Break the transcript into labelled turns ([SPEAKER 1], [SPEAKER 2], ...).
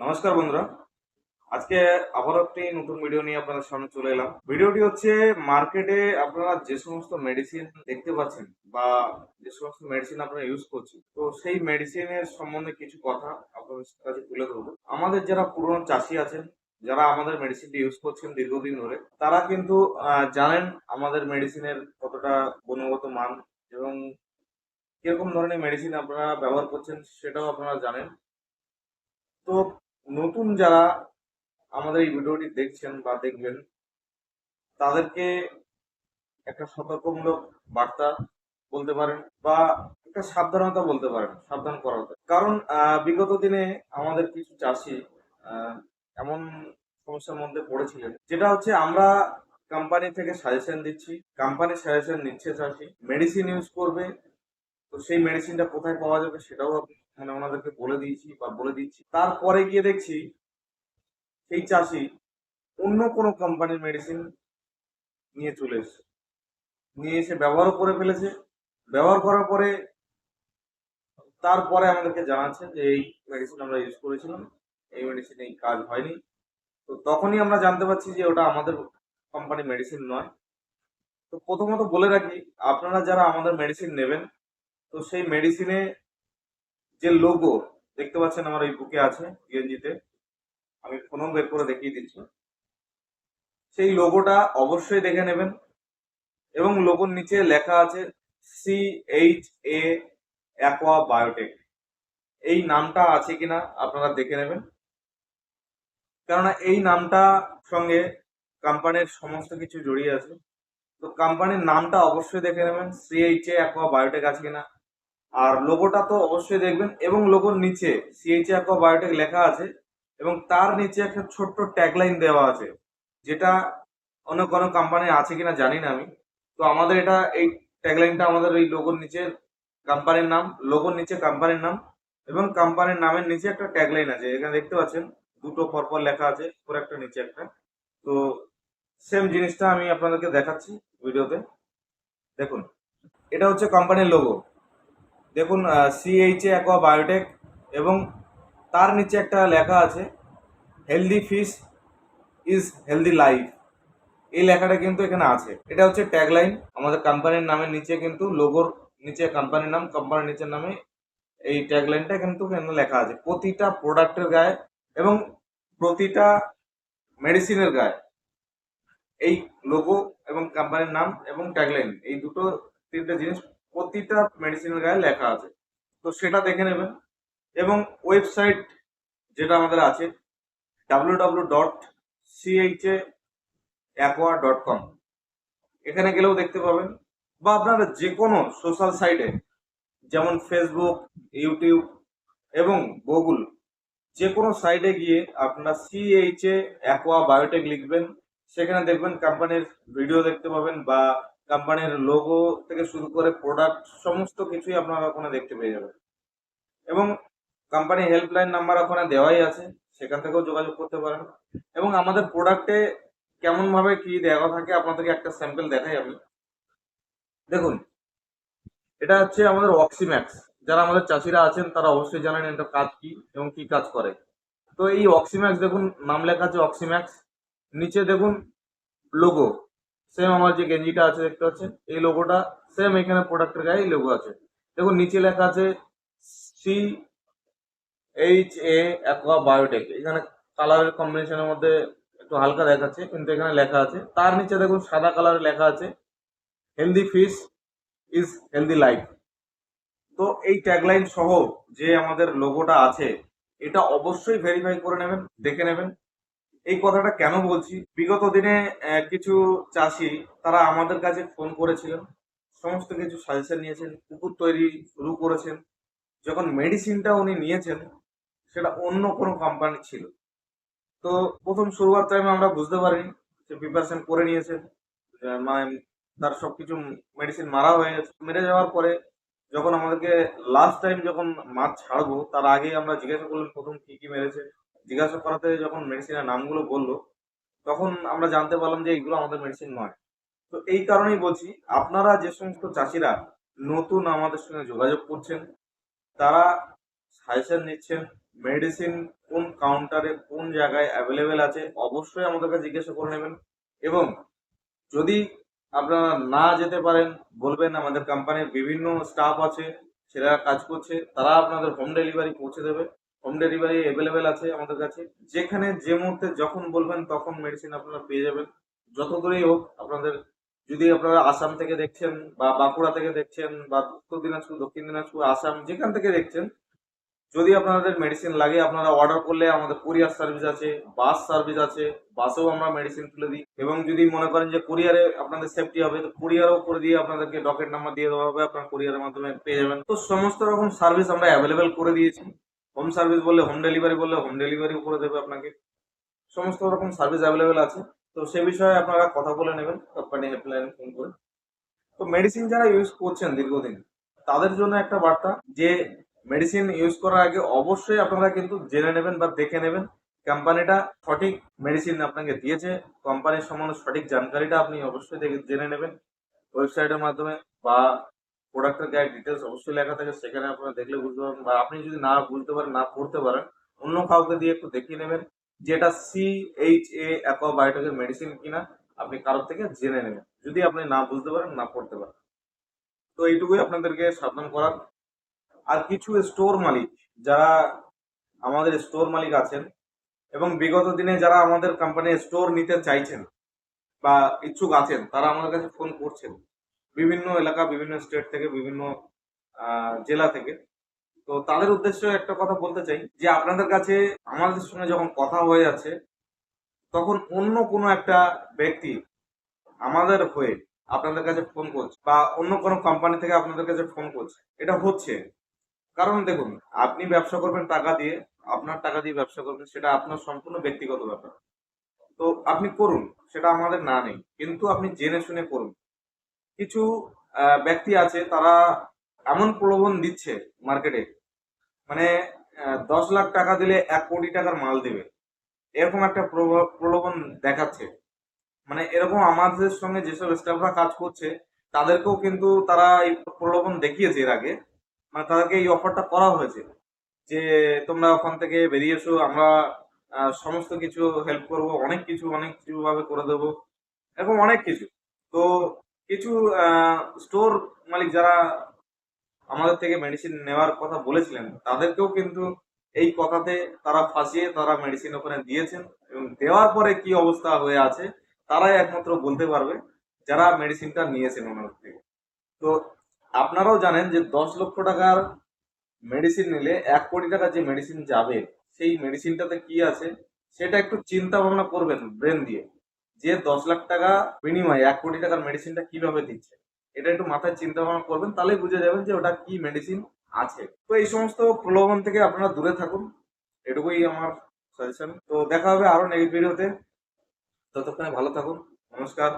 [SPEAKER 1] নমস্কার বন্ধুরা। আজকে আবারও একটি নতুন ভিডিও নিয়ে আপনাদের সামনে চলে এলাম। ভিডিওটি হচ্ছে মার্কেটে আপনারা যে সমস্ত মেডিসিন দেখতে পাচ্ছেন বা যে সমস্ত মেডিসিন আপনারা ইউজ করছেন, তো সেই মেডিসিনের সম্বন্ধে কিছু কথা আপনাদের কাছে তুলে ধরবো। আমাদের যারা পুরনো চাষি আছেন, যারা আমাদের মেডিসিনটি ইউজ করছেন দীর্ঘদিন ধরে, তারা কিন্তু জানেন আমাদের মেডিসিনের কতটা গুণগত মান এবং কীরকম ধরনের মেডিসিন আপনারা ব্যবহার করছেন সেটাও আপনারা জানেন। তো নতুন যারা আমাদের এই ভিডিওটি দেখছেন বা দেখবেন, তাদেরকে একটা সতর্কমূলক বার্তা বলতে পারেন বা একটা সাবধানতা বলতে পারেন, সাবধান করা হতে কারণ বিগত দিনে আমাদের কিছু চাষি এমন সমস্যার মধ্যে পড়েছিলেন, যেটা হচ্ছে আমরা কোম্পানি থেকে সাজেশন দিচ্ছি কোম্পানি সাজেশন নিচ্ছে চাষি মেডিসিন ইউজ করবে, তো সেই মেডিসিনটা কোথায় পাওয়া যাবে সেটাও আপ- মানে ওনাদেরকে বলে দিয়েছি বা বলে দিচ্ছি। তারপরে গিয়ে দেখছি সেই চাষি অন্য কোনো কোম্পানির মেডিসিন নিয়ে চলে এসেছে। নিয়ে এসে ব্যবহারও করে ফেলেছে। ব্যবহার করার পরে তারপরে আমাদেরকে জানাচ্ছে যে, এই মেডিসিন আমরা ইউজ করেছিলাম, এই মেডিসিন এই কাজ হয়নি। তো তখনই আমরা জানতে পারছি যে ওটা আমাদের কোম্পানি মেডিসিন নয়। তো প্রথমত বলে রাখি, আপনারা যারা আমাদের মেডিসিন নেবেন, তো সেই মেডিসিনে যে লোগো দেখতে পাচ্ছেন আমার এই বুকে আছে গেঞ্জিতে আমি ফোনও বের করে দেখিয়ে দিচ্ছি। সেই লোগোটা অবশ্যই দেখে নেবেন। এবং লোগোর নিচে লেখা আছে C H A Aqua Biotech এই নামটা আছে কিনা আপনারা দেখে নেবেন। কেননা এই নামটা সঙ্গে কোম্পানির সমস্ত কিছু জড়িয়ে আছে। তো কোম্পানির নামটা অবশ্যই দেখে নেবেন। C H A Aqua Biotech আছে কিনা। আর লোগোটা তো অবশ্যই দেখবেন এবং লোগোর নিচে সিএইচ অ্যাকোয়া বায়োটেক লেখা আছে এবং তার নিচে একটা ছোট্ট ট্যাগলাইন দেওয়া আছে, যেটা অন্য কোনো কোম্পানি আছে কিনা জানি না আমি। তো আমাদের এটা এই ট্যাগলাইনটা আমাদের এই লোগোর নিচে কোম্পানির নাম লোগোর নিচে কোম্পানির নাম এবং কোম্পানির নামের নিচে একটা ট্যাগলাইন আছে। এখানে দেখতে পাচ্ছেন, দুটো পরপর লেখা আছে উপরে একটা, নিচে একটা। তো সেম জিনিসটা আমি আপনাদেরকে দেখাচ্ছি ভিডিওতে দেখুন, এটা হচ্ছে কোম্পানির লোগো দেখুন সিএইচ এ অ্যাকোয়া বায়োটেক এবং তার নিচে একটা লেখা আছে healthy fish is healthy life এই লেখাটা কিন্তু এখানে আছে। এটা হচ্ছে ট্যাগলাইন আমাদের কোম্পানির নামের নিচে কিন্তু লোগোর নিচে কোম্পানির নাম কোম্পানির নিচের নামে এই ট্যাগলাইনটা কিন্তু এখানে লেখা আছে। প্রতিটা প্রোডাক্টের গায়ে এবং প্রতিটা মেডিসিনের গায়ে এই লোগো এবং কোম্পানির নাম এবং ট্যাগলাইন এই দুটো তিনটে জিনিস প্রতিটা মেডিসিনের গায়ে লেখা আছে। তো সেটা দেখে নেবেন। এবং ওয়েবসাইট যেটা আমাদের আছে W W dot CHA aqua dot com এখানে গেলেও দেখতে পাবেন। বা আপনারা যে কোনো সোশ্যাল সাইটে যেমন ফেসবুক ইউটিউব এবং গুগল যে কোনো সাইটে গিয়ে আপনারা সিএইচএ অ্যাকোয়া বায়োটেক লিখবেন। সেখানে দেখবেন কোম্পানির ভিডিও দেখতে পাবেন বা কোম্পানির লোগো থেকে শুরু করে প্রোডাক্ট সমস্ত কিছুই আপনারা ওখানে দেখতে পেয়ে যাবেন। এবং কোম্পানি হেল্পলাইন নাম্বার ওখানে দেওয়াই আছে, সেখান থেকেও যোগাযোগ করতে পারেন। এবং আমাদের প্রোডাক্টে কেমন ভাবে কি দেওয়া থাকে আপনাদেরকে একটা স্যাম্পল দেখাই আমি। দেখুন, এটা হচ্ছে আমাদের অক্সিম্যাক্স যারা আমাদের চাষিরা আছেন, তারা অবশ্যই জানেন এটা কাজ কি এবং কি কাজ করে। তো এই অক্সিম্যাক্স দেখুন, নাম লেখা আছে অক্সিম্যাক্স নিচে দেখুন লোগো সেম আমার যে গেঞ্জিটা আছে, দেখতে পাচ্ছেন? এই লোগোটা সেম এখানে প্রোডাক্টের গায়ে এই লোগো আছে। দেখুন, নিচে লেখা আছে C H A Aqua Biotech এখানে কালারের কম্বিনেশনের মধ্যে একটু হালকা দেখাচ্ছে, কিন্তু এখানে লেখা আছে। তার নিচে দেখুন, সাদা কালারে লেখা আছে healthy fish is healthy life তো এই ট্যাগলাইন সহ যে আমাদের লোগোটা আছে, এটা অবশ্যই ভেরিফাই করে নেবেন, দেখে নেবেন। এই কথাটা কেন বলছি? বিগত দিনে কিছু চাষি তারা আমাদের কাছে ফোন করেছিলেন। সমস্ত কিছু সাজেশন নিয়েছেন, পুকুর তৈরি শুরু করেছেন। যখন মেডিসিনটা উনি নিয়েছেন, সেটা অন্য কোনো কোম্পানি ছিল। তো প্রথম শুরুয়ার টাইমে আমরা বুঝতে পারিনি যে প্রিপারেশন করে নিয়েছেন। মানে তার সবকিছু মেডিসিন মারা হয়ে গেছে। মেরে যাওয়ার পরে যখন আমাদেরকে লাস্ট টাইম যখন মাছ ছাড়বো, তার আগেই আমরা জিজ্ঞাসা করলাম প্রথম কি কি মেরেছে। জিজ্ঞাসা করাতে যখন মেডিসিনের নামগুলো বলল, তখন আমরা জানতে পারলাম যে এইগুলো আমাদের মেডিসিন নয়। তো এই কারণেই বলছি, আপনারা যে সমস্ত চাষিরা নতুন আমাদের সঙ্গে যোগাযোগ করছেন, তারা সাজেশন নিচ্ছেন মেডিসিন কোন কাউন্টারে কোন জায়গায় অ্যাভেলেবেল আছে, অবশ্যই আমাদেরকে জিজ্ঞাসা করে নেবেন। এবং যদি আপনারা না যেতে পারেন, বলবেন আমাদের কোম্পানির বিভিন্ন স্টাফ আছে, সেরা কাজ করছে, তারা আপনাদের হোম ডেলিভারি পৌঁছে দেবে। হোম ডেলিভারি অ্যাভেলেবেল আছে আমাদের কাছে। যেখানে যে মুহূর্তে যখন বলবেন তখন মেডিসিন আপনারা পেয়ে যাবেন। যত দূরেই হোক আপনাদের, যদি আপনারা আসাম থেকে দেখছেন বা বাঁকুড়া থেকে দেখছেন বা উত্তর দিনাজপুর, দক্ষিণ দিনাজপুর, আসাম, যেখান থেকে দেখছেন, যদি আপনাদের মেডিসিন লাগে, আপনারা অর্ডার করলে আমাদের কুরিয়ার সার্ভিস আছে বাস সার্ভিস আছে বাসেও আমরা মেডিসিন তুলে দিই। এবং যদি মনে করেন যে কুরিয়ারে আপনাদের সেফটি হবে, তো কুরিয়ারও করে দিয়ে আপনাদেরকে ডকেট নাম্বার দিয়ে দেওয়া হবে, আপনার কুরিয়ারের মাধ্যমে পেয়ে যাবেন। তো সমস্ত রকম সার্ভিস আমরা অ্যাভেলেবেল করে দিয়েছি। হোম সার্ভিস বললে হোম ডেলিভারি বললে হোম ডেলিভারিও করে দেবে আপনাকে। সমস্ত রকম সার্ভিস অ্যাভেলেবেল আছে। তো সে বিষয়ে আপনারা কথা বলে নেবেন কোম্পানি হেল্পলাইনে ফোন করে। তো মেডিসিন যারা ইউজ করছেন দীর্ঘদিন, তাদের জন্য একটা বার্তা যে মেডিসিন ইউজ করার আগে অবশ্যই আপনারা কিন্তু জেনে নেবেন বা দেখে নেবেন। কোম্পানিটা সঠিক মেডিসিন আপনাকে দিয়েছে কোম্পানির সম্বন্ধে সঠিক জানকারিটা আপনি অবশ্যই দেখে জেনে নেবেন। ওয়েবসাইটের মাধ্যমে বা প্রোডাক্টের গাইড ডিটেলস অবশ্যই লেখা থাকে, সেখানে আপনারা দেখলে বুঝতে পারবেন। বা আপনি যদি না বুঝতে পারেন, না পড়তে পারেন, অন্য কাউকে দিয়ে একটু দেখিয়ে নেবেন যেটা সি এইচ এ অ্যাকোবায়োটিকের মেডিসিন কিনা, আপনি কারোর থেকে জেনে নেবেন। যদি আপনি না বুঝতে পারেন, না পড়তে পারেন। তো এইটুকুই আপনাদেরকে সাবধান করার। আর কিছু স্টোর মালিক যারা আমাদের স্টোর মালিক আছেন এবং বিগত দিনে যারা আমাদের কোম্পানির স্টোর নিতে চাইছেন বা ইচ্ছুক আছেন, তারা আমাদের কাছে ফোন করছেন। বিভিন্ন এলাকা, বিভিন্ন স্টেট থেকে, বিভিন্ন জেলা থেকে। তো তাদের উদ্দেশ্যে একটা কথা বলতে চাই, যে আপনাদের কাছে, আমাদের সঙ্গে যখন কথা হয়ে যাচ্ছে, তখন অন্য কোনো একটা ব্যক্তি আমাদের হয়ে আপনাদের কাছে ফোন করছে বা অন্য কোনো কোম্পানি থেকে আপনাদের কাছে ফোন করছে। এটা হচ্ছে, কারণ দেখুন, আপনি ব্যবসা করবেন টাকা দিয়ে, আপনার টাকা দিয়ে ব্যবসা করবেন, সেটা আপনার সম্পূর্ণ ব্যক্তিগত ব্যাপার। তো আপনি করুন, সেটা আমাদের না নেই, কিন্তু আপনি জেনে শুনে করুন। কিছু ব্যক্তি আছে তারা এমন প্রলোভন দিচ্ছে মার্কেটে মানে দশ লাখ টাকা দিলে এক কোটি টাকার মাল দেবে। এরকম একটা প্রলোভন দেখাচ্ছে। মানে এরকম আমাদের সঙ্গে যেসব স্টাফরা কাজ করছে, তাদেরকেও কিন্তু তারা এই প্রলোভন দেখিয়েছে এর আগে। মানে তাদেরকে এই অফারটা করা হয়েছে যে, তোমরা ওখান থেকে বেরিয়ে এসো, আমরা সমস্ত কিছু হেল্প করব, অনেক কিছু অনেক কিছু ভাবে করে দেবো, এরকম অনেক কিছু। তো কিছু স্টোর মালিক যারা আমাদের থেকে মেডিসিন নেওয়ার কথা বলেছিলেন, তাদেরকেও কিন্তু এই কথাতে তারা ফাঁসিয়ে তারা মেডিসিন ওখানে দিয়েছেন এবং দেওয়ার পরে কি অবস্থা হয়ে আছে তারাই একমাত্র বলতে পারবে যারা মেডিসিনটা নিয়েছেন ওনার থেকে। তো আপনারাও জানেন যে দশ লক্ষ টাকার মেডিসিন নিলে এক কোটি টাকা যে মেডিসিন যাবে, সেই মেডিসিনটাতে কি আছে, সেটা একটু চিন্তা ভাবনা করবেন ব্রেন দিয়ে। যে দশ লাখ টাকা বিনিময়ে এক কোটি টাকার মেডিসিনটা কীভাবে দিচ্ছে, এটা একটু মাথায় চিন্তা ভাবনা করবেন তাহলে বুঝে যাবেন যে ওটা কি মেডিসিন আছে। তো এই সমস্ত প্রলোভন থেকে আপনারা দূরে থাকুন, এটুকুই আমার সাজেশন তো দেখা হবে আরও নেক্সট ভিডিওতে ততক্ষণে ভালো থাকুন, নমস্কার।